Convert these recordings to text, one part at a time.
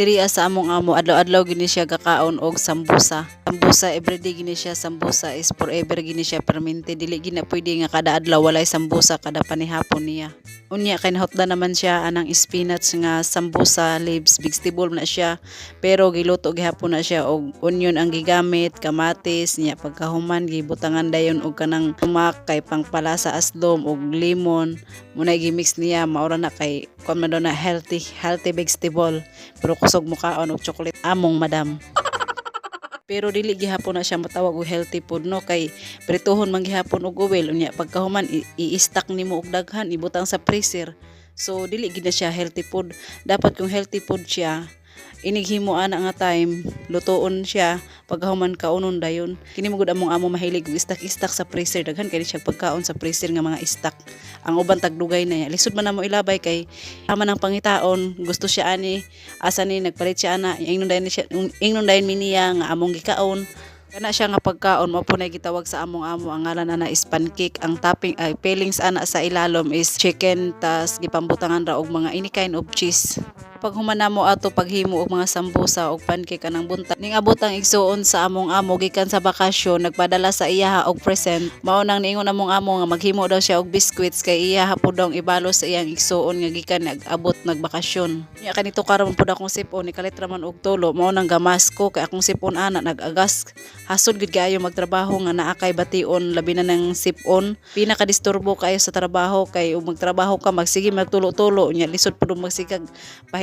Diri sa among amo adlaw-adlaw gini siya gakaon og sambusa. Sambusa everyday gini siya sambusa is forever gini siya permente dili gina pwede nga kada adlaw walay sambusa kada panihapon niya. Unya kay nahotda naman siya anang spinach nga sambusa leaves vegetable na siya. Pero giluto gihapon na siya og onion ang gigamit kamatis niya pagkahuman gibutangan dayon og kanang tumak kay pangpalasa aslom og lemon muna gimix niya maura na kay kon na healthy healthy vegetable. Pero kusog mukaon og chocolate. Among madam pero dili gihapon na siya matawag og healthy food no? Kay prituhon man gihapon og oil. Unya pagkahuman i-stack nimo og daghan ibutang sa freezer. So dili gid na siya healthy food. Dapat kung healthy food siya inighimo ana nga time. Lutoon siya. Pagkahuman kaunon dayon. Kini mo gud among amo mahilig istak-istak sa freezer. Daghan kay siya pagkaon sa freezer nga mga istak. Ang uban tagdugay na lisod man namo ilabay kay ama ng pangitaon. Gusto siya ani. Asa ni nagpalit siya ana. Ingnon dayon siya ingnon dayon mi niya nga among gikaon. Kana siya nga pagkaon mao po na gitawag sa among amo. Ang ngalan ana is pancake. Ang topping ay fillings ana sa ilalom is chicken tas gipambutangan ra og mga any kind of cheese pag humana mo ato paghimo og mga sambusa og pancake anang buntag ning abot ang igsuon sa among amo gikan sa bakasyon nagpadala sa iyaha og present. Mao nang niingon among amo nga maghimo daw siya og biscuits kay iyaha po daw ibalo sa iyang igsuon nga gikan nag-abot nagbakasyon. Nya kanito karon pud akong sipon ni kalit raman og tulo. Mao nang gamas ko kay akong sipon ana nag-agas. Hasod gid kaayo magtrabaho nga naa kay bation labi na ng sipon. Pinaka disturbo kayo sa trabaho kay magtrabaho ka magsige magtulo-tulo. Nya lisod pud magsikag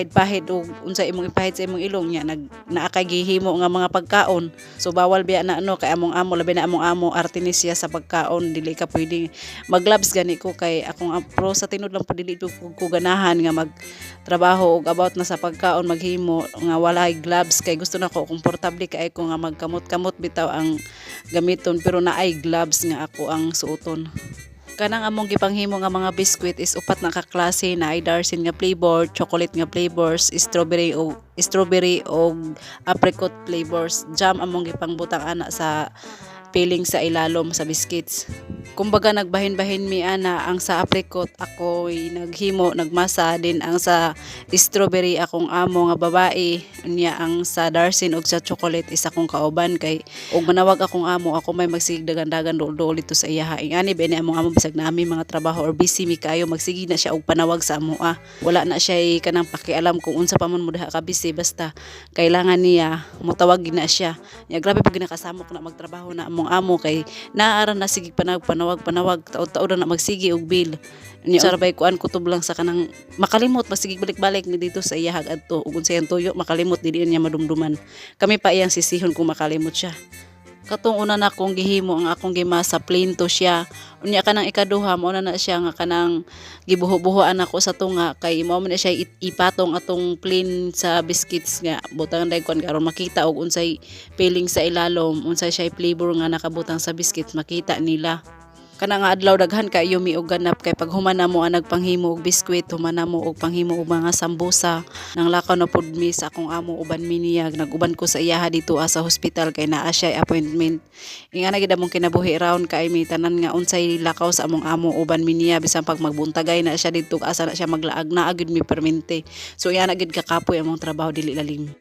pahid-pahid unsa imong ipahid sa imong ilong nya nag naa kay gihimo nga mga pagkaon. So bawal biya na ano kay among amo labi na among amo artinisya sa pagkaon dili ka pwede maglabs gani ko. Kay akong pro sa tinud lang po dili ko ko ganahan nga mag trabaho og about na sa pagkaon maghimo nga walay gloves. Kay gusto na ko komportable kay ko nga magkamot-kamot bitaw ang gamiton pero naay gloves nga ako ang suoton kanang among gipanghimo nga mga biskwit is upat na kaklase na ay darsin nga flavor, chocolate nga flavors, strawberry o strawberry o apricot flavors. Jam among gipangbutang ana sa filling sa ilalom sa biscuits. Kumbaga nagbahin-bahin mi ana ang sa apricot ako naghimo nagmasa din ang sa strawberry akong amo nga babae. Niya ang sa darsin og sa chocolate is akong kauban kay og manawag akong amo ako may magsigdagan-dagan dol dito sa iyaha ingani ba ni among amo bisag nami mga trabaho or busy mi kayo magsigi na siya og panawag sa amo ah. wala na siya eh, kanang pakialam kung unsa pa man mo ka busy basta kailangan niya motawag gid na siya. Ya grabe pag ginakasamok na magtrabaho na among amo kay naara na sige panawag panawag panawag taud-taud na magsigi og bill. Ni sarabay kuan kutob lang sa kanang makalimot. Masigig balik-balik ni dito sa iyahag adto. Ug unsay tuyo makalimot dili niya madumduman. Kami pa iyang sisihon kung makalimot siya. Katong una na akong gihimo ang akong gimasa plain to siya. Unya kanang ikaduha mao na na siya nga kanang gibuho-buhoan ako sa tunga. Kay mao man siya ipatong atong plain sa biscuits nga. Butang dai kon karon makita og unsay filling sa ilalom. Unsay siya flavor nga nakabutang sa biscuits makita nila kana nga adlaw daghan ka yumi og ganap kay pag humana mo ang nagpanghimo og biskwit humana mo og panghimo og mga sambusa. Nang lakaw na pud mi sa akong amo uban mi niya naguban ko sa iyaha dito ah, sa hospital kay naa siya appointment. Inga na gid among kinabuhi round kay mi tanan nga unsay lakaw sa among amo uban mi niya bisan pag magbuntagay na siya dito asa na siya maglaag na agud mi permente. So iya na gid kakapoy among trabaho dili lalim